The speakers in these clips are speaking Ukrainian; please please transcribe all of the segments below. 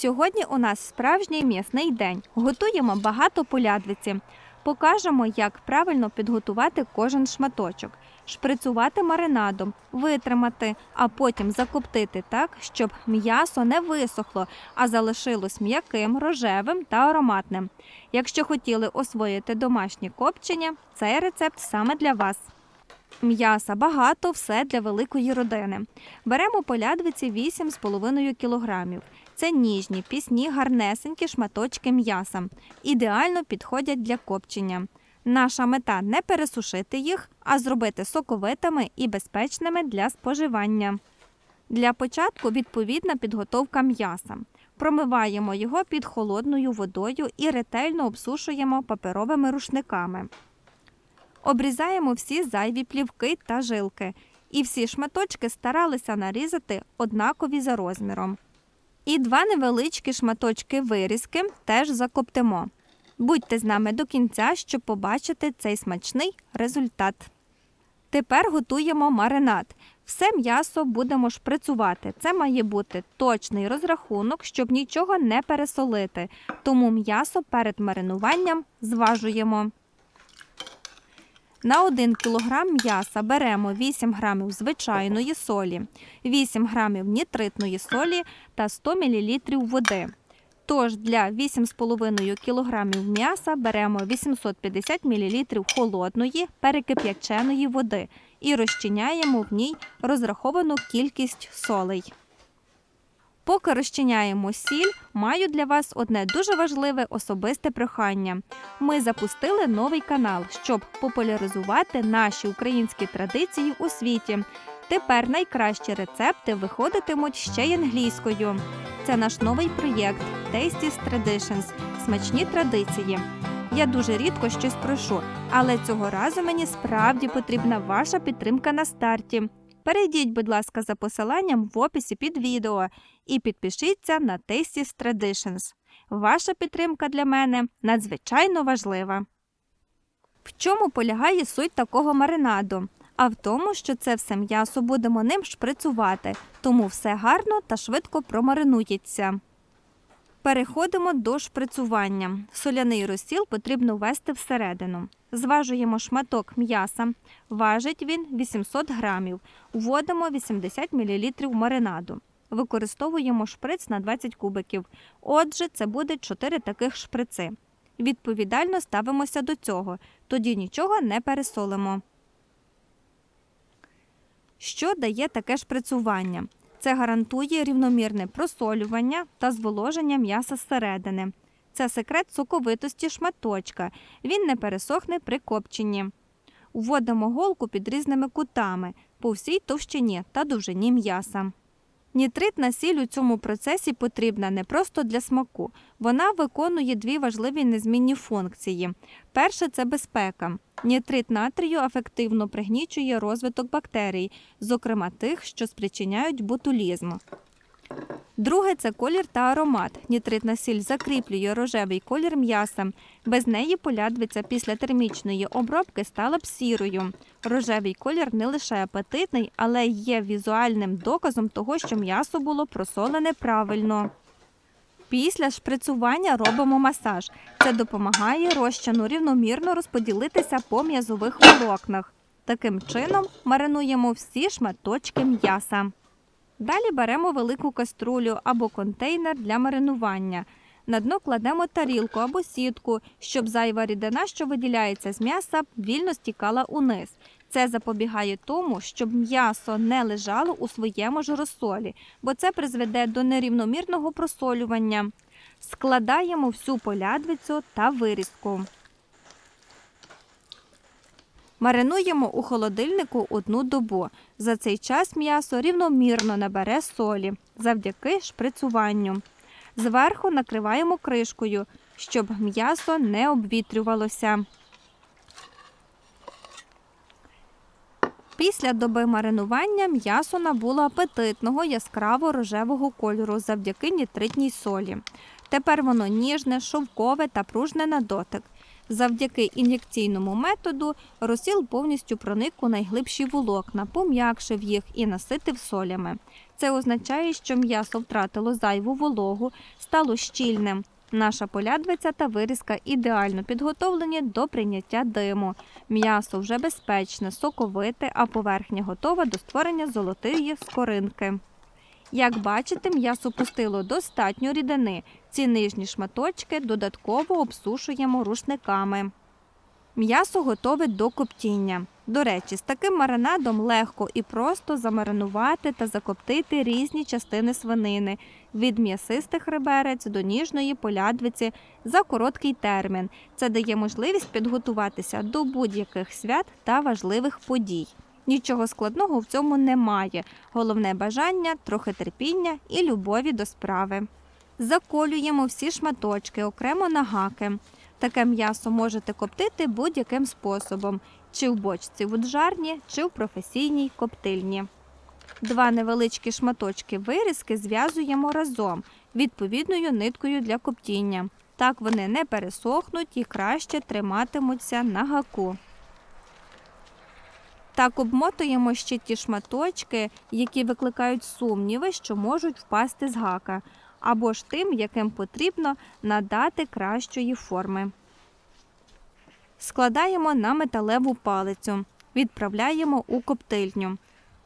Сьогодні у нас справжній м'ясний день. Готуємо багато полядвиці. Покажемо, як правильно підготувати кожен шматочок, шприцювати маринадом, витримати, а потім закоптити так, щоб м'ясо не висохло, а залишилось м'яким, рожевим та ароматним. Якщо хотіли освоїти домашнє копчення, цей рецепт саме для вас. М'яса багато, все для великої родини. Беремо полядвиці 8,5 кг. Це ніжні, пісні, гарнесенькі шматочки м'яса. Ідеально підходять для копчення. Наша мета не пересушити їх, а зробити соковитими і безпечними для споживання. Для початку відповідна підготовка м'яса. Промиваємо його під холодною водою і ретельно обсушуємо паперовими рушниками. Обрізаємо всі зайві плівки та жилки. І всі шматочки старалися нарізати однакові за розміром. І два невеличкі шматочки вирізки теж закоптимо. Будьте з нами до кінця, щоб побачити цей смачний результат. Тепер готуємо маринад. Все м'ясо будемо шприцювати. Це має бути точний розрахунок, щоб нічого не пересолити. Тому м'ясо перед маринуванням зважуємо. На 1 кг м'яса беремо 8 г звичайної солі, 8 г нітритної солі та 100 мл води. Тож для 8,5 кг м'яса беремо 850 мл холодної перекип'яченої води і розчиняємо в ній розраховану кількість солей. Поки розчиняємо сіль, маю для вас одне дуже важливе особисте прохання. Ми запустили новий канал, щоб популяризувати наші українські традиції у світі. Тепер найкращі рецепти виходитимуть ще й англійською. Це наш новий проєкт Tasties Traditions – смачні традиції. Я дуже рідко щось прошу, але цього разу мені справді потрібна ваша підтримка на старті. Перейдіть, будь ласка, за посиланням в описі під відео і підпишіться на Tasties Traditions. Ваша підтримка для мене надзвичайно важлива. В чому полягає суть такого маринаду? А в тому, що це все м'ясо будемо ним шприцувати, тому все гарно та швидко промаринується. Переходимо до шприцювання. Соляний розсіл потрібно ввести всередину. Зважуємо шматок м'яса. Важить він 800 грамів. Вводимо 80 мл маринаду. Використовуємо шприц на 20 кубиків. Отже, це буде 4 таких шприци. Відповідально ставимося до цього, тоді нічого не пересолимо. Що дає таке шприцювання? Це гарантує рівномірне просолювання та зволоження м'яса зсередини. Це секрет соковитості шматочка. Він не пересохне при копченні. Вводимо голку під різними кутами по всій товщині та довжині м'яса. Нітритна сіль у цьому процесі потрібна не просто для смаку. Вона виконує дві важливі незмінні функції. Перше це безпека. Нітрит натрію ефективно пригнічує розвиток бактерій, зокрема тих, що спричиняють ботулізм. Друге це колір та аромат. Нітритна сіль закріплює рожевий колір м'яса. Без неї полядвиця після термічної обробки стала б сірою. Рожевий колір не лише апетитний, але є візуальним доказом того, що м'ясо було просолене правильно. Після шприцювання робимо масаж. Це допомагає розчину рівномірно розподілитися по м'язових волокнах. Таким чином маринуємо всі шматочки м'яса. Далі беремо велику каструлю або контейнер для маринування. На дно кладемо тарілку або сітку, щоб зайва рідина, що виділяється з м'яса, вільно стікала униз. Це запобігає тому, щоб м'ясо не лежало у своєму ж розсолі, бо це призведе до нерівномірного просолювання. Складаємо всю полядвицю та вирізку. Маринуємо у холодильнику одну добу. За цей час м'ясо рівномірно набере солі завдяки шприцюванню. Зверху накриваємо кришкою, щоб м'ясо не обвітрювалося. Після доби маринування м'ясо набуло апетитного яскраво рожевого кольору завдяки нітритній солі. Тепер воно ніжне, шовкове та пружне на дотик. Завдяки ін'єкційному методу розсіл повністю проник у найглибші волокна, пом'якшив їх і наситив солями. Це означає, що м'ясо втратило зайву вологу, стало щільним. Наша полядвиця та вирізка ідеально підготовлені до прийняття диму. М'ясо вже безпечне, соковите, а поверхня готова до створення золотої скоринки. Як бачите, м'ясо пустило достатньо рідини. Ці нижні шматочки додатково обсушуємо рушниками. М'ясо готове до коптіння. До речі, з таким маринадом легко і просто замаринувати та закоптити різні частини свинини від м'ясистих реберець до ніжної полядвиці за короткий термін. Це дає можливість підготуватися до будь-яких свят та важливих подій. Нічого складного в цьому немає. Головне бажання, трохи терпіння і любові до справи. Заколюємо всі шматочки окремо на гаки. Таке м'ясо можете коптити будь-яким способом, чи в бочці воджарні, чи в професійній коптильні. Два невеличкі шматочки вирізки зв'язуємо разом відповідною ниткою для коптіння. Так вони не пересохнуть і краще триматимуться на гаку. Так обмотуємо ще ті шматочки, які викликають сумніви, що можуть впасти з гака, або ж тим, яким потрібно надати кращої форми. Складаємо на металеву палицю, відправляємо у коптильню.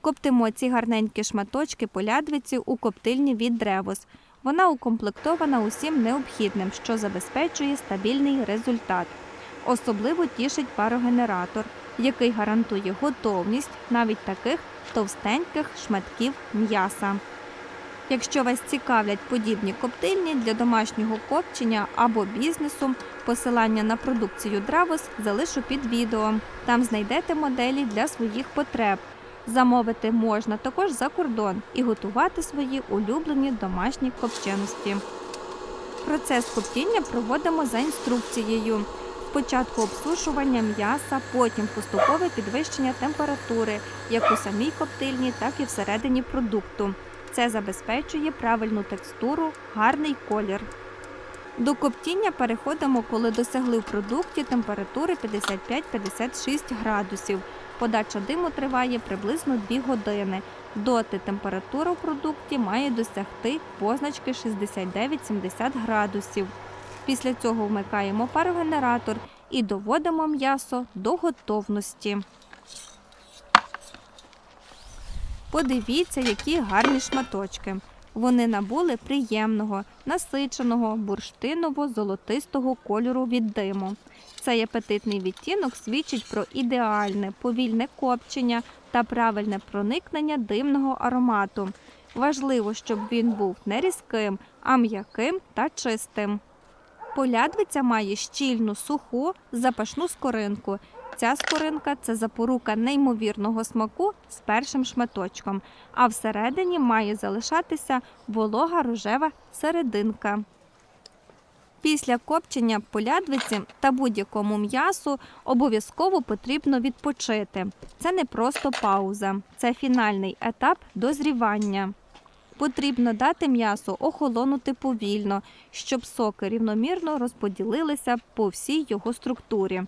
Коптимо ці гарненькі шматочки полядвиці у коптильні від древос. Вона укомплектована усім необхідним, що забезпечує стабільний результат. Особливо тішить парогенератор, який гарантує готовність навіть таких товстеньких шматків м'яса. Якщо вас цікавлять подібні коптильні для домашнього копчення або бізнесу, посилання на продукцію Дравос залишу під відео. Там знайдете моделі для своїх потреб. Замовити можна також за кордон і готувати свої улюблені домашні копченості. Процес коптіння проводимо за інструкцією. Спочатку обсушування м'яса, потім поступове підвищення температури, як у самій коптильні, так і всередині продукту. Це забезпечує правильну текстуру, гарний колір. До коптіння переходимо, коли досягли в продукті температури 55-56 градусів. Подача диму триває приблизно 2 години. Доти температура в продукті має досягти позначки 69-70 градусів. Після цього вмикаємо парогенератор і доводимо м'ясо до готовності. Подивіться, які гарні шматочки. Вони набули приємного, насиченого, бурштиново-золотистого кольору від диму. Цей апетитний відтінок свідчить про ідеальне повільне копчення та правильне проникнення димного аромату. Важливо, щоб він був не різким, а м'яким та чистим. Полядвиця має щільну, суху, запашну скоринку. Ця скоринка це запорука неймовірного смаку з першим шматочком, а всередині має залишатися волога рожева серединка. Після копчення полядвиці та будь-якому м'ясу обов'язково потрібно відпочити. Це не просто пауза, це фінальний етап дозрівання. Потрібно дати м'ясу охолонути повільно, щоб соки рівномірно розподілилися по всій його структурі.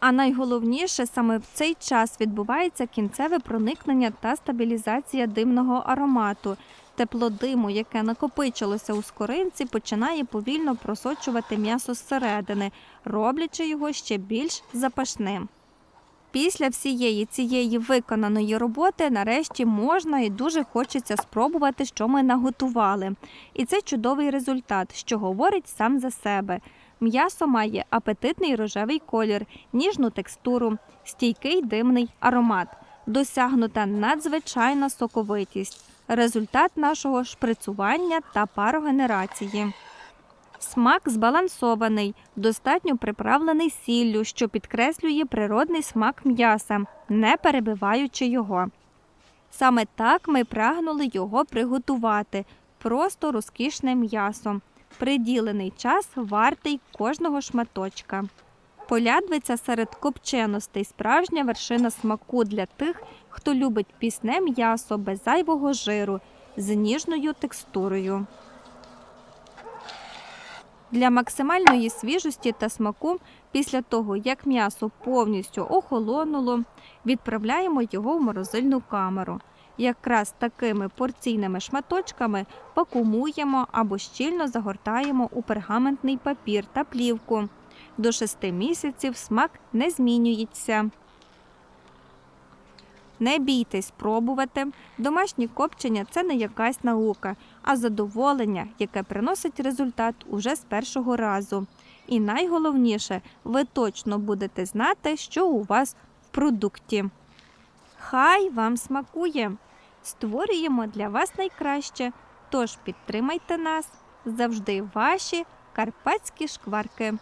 А найголовніше саме в цей час відбувається кінцеве проникнення та стабілізація димного аромату. Тепло диму, яке накопичилося у скоринці, починає повільно просочувати м'ясо зсередини, роблячи його ще більш запашним. Після всієї цієї виконаної роботи нарешті можна і дуже хочеться спробувати, що ми наготували. І це чудовий результат, що говорить сам за себе. М'ясо має апетитний рожевий колір, ніжну текстуру, стійкий димний аромат, досягнута надзвичайна соковитість, результат нашого шприцування та парогенерації. Смак збалансований, достатньо приправлений сіллю, що підкреслює природний смак м'яса, не перебиваючи його. Саме так ми прагнули його приготувати просто розкішне м'ясо. Приділений час вартий кожного шматочка. Полядвиця серед копченостей справжня вершина смаку для тих, хто любить пісне м'ясо без зайвого жиру з ніжною текстурою. Для максимальної свіжості та смаку, після того, як м'ясо повністю охолонуло, відправляємо його в морозильну камеру. Якраз такими порційними шматочками пакумуємо або щільно загортаємо у пергаментний папір та плівку. До 6 місяців смак не змінюється. Не бійтесь пробувати. Домашні копчення це не якась наука, а задоволення, яке приносить результат уже з першого разу. І найголовніше, ви точно будете знати, що у вас в продукті. Хай вам смакує! Створюємо для вас найкраще. Тож підтримайте нас завжди ваші карпатські шкварки.